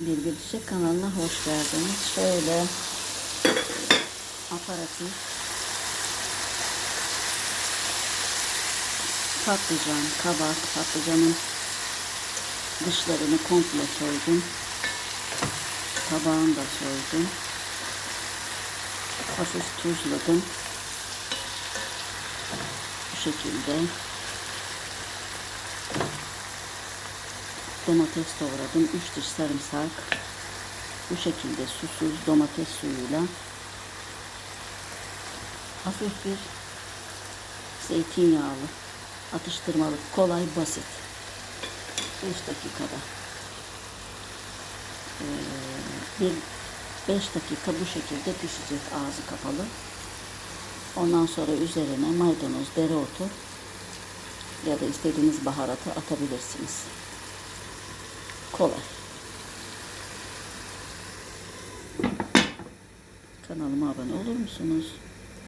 Bir Çiçek kanalına hoş geldiniz. Şöyle aparatif patlıcan, kabak, patlıcanın dışlarını komple soydum. Kabağını da soydum. Hafif tuzladım. Bu şekilde domates doğradım. 3 diş sarımsak. Bu şekilde susuz domates suyuyla hafif bir zeytinyağlı atıştırmalık kolay basit 5 dakikada Ee, bir 5 dakika bu şekilde pişecek ağzı kapalı ondan sonra üzerine maydanoz dereotu ya da istediğiniz baharatı atabilirsiniz kolay. Kanalıma abone olur musunuz?